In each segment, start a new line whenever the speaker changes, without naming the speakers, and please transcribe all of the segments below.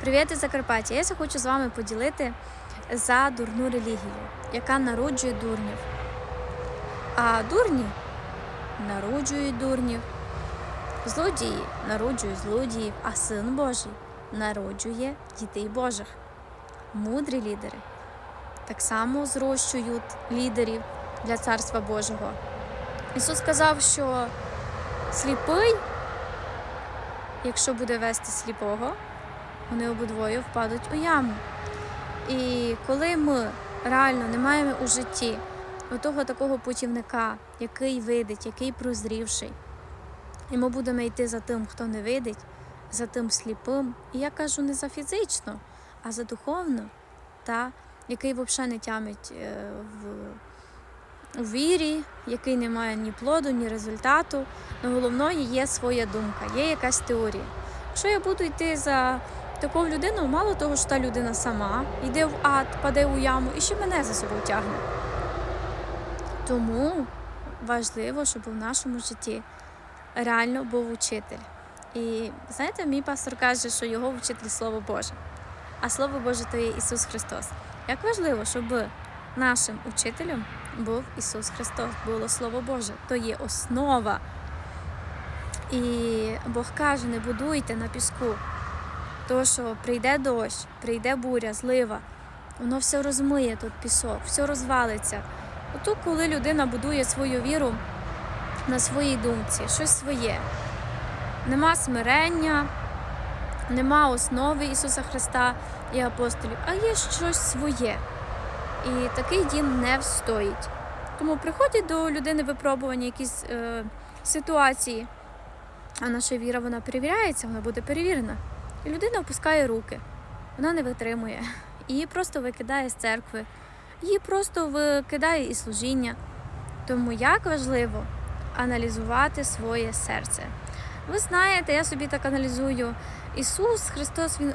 Привіт із Закарпаття! Я хочу з вами поділити за дурну релігію, яка народжує дурнів. А дурні народжують дурнів, злодії народжують злодіїв, а син Божий народжує дітей Божих. Мудрі лідери так само зрощують лідерів для Царства Божого. Ісус сказав, що сліпий, якщо буде вести сліпого, вони обидвоє впадуть у яму. І коли ми реально не маємо у житті того такого путівника, який видить, який прозрівший, і ми будемо йти за тим, хто не видить, за тим сліпим, і я кажу не за фізично, а за духовно, та який взагалі не тямить е, в, у вірі, який не має ні плоду, ні результату. Но головною є своя думка, є якась теорія. Якщо я буду йти за таку людину, мало того, що та людина сама йде в ад, паде у яму і ще мене за собою тягне. Тому важливо, щоб у нашому житті реально був учитель. І знаєте, мій пастор каже, що його вчитель Слово Боже, а Слово Боже то є Ісус Христос. Як важливо, щоб нашим учителем був Ісус Христос, було Слово Боже, то є основа. І Бог каже, не будуйте на піску, тому що прийде дощ, прийде буря, злива, воно все розмиє тут пісок, все розвалиться. Ото коли людина будує свою віру на своїй думці, щось своє. Нема смирення, нема основи Ісуса Христа і апостолів, а є щось своє. І такий дім не встоїть. Тому приходять до людини випробування якісь е, ситуації, а наша віра вона перевіряється, вона буде перевірена. І людина опускає руки, вона не витримує, її просто викидає з церкви, її просто викидає із служіння. Тому як важливо аналізувати своє серце. Ви знаєте, я собі так аналізую. Ісус Христос Він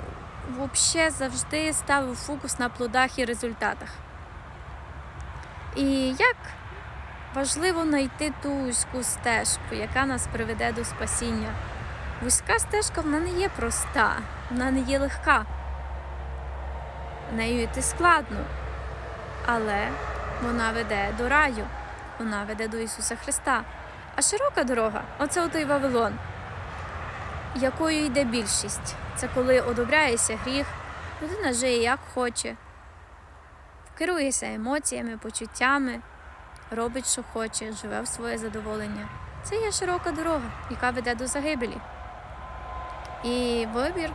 взагалі завжди ставив фокус на плодах і результатах. І як важливо знайти ту вузьку стежку, яка нас приведе до спасіння. Вузька стежка вона не є проста, вона не є легка. Нею йти складно, але вона веде до раю, вона веде до Ісуса Христа. А широка дорога оце отой Вавилон, якою йде більшість. Це коли одобряється гріх, людина жиє як хоче, керується емоціями, почуттями, робить, що хоче, живе в своє задоволення. Це є широка дорога, яка веде до загибелі. І вибір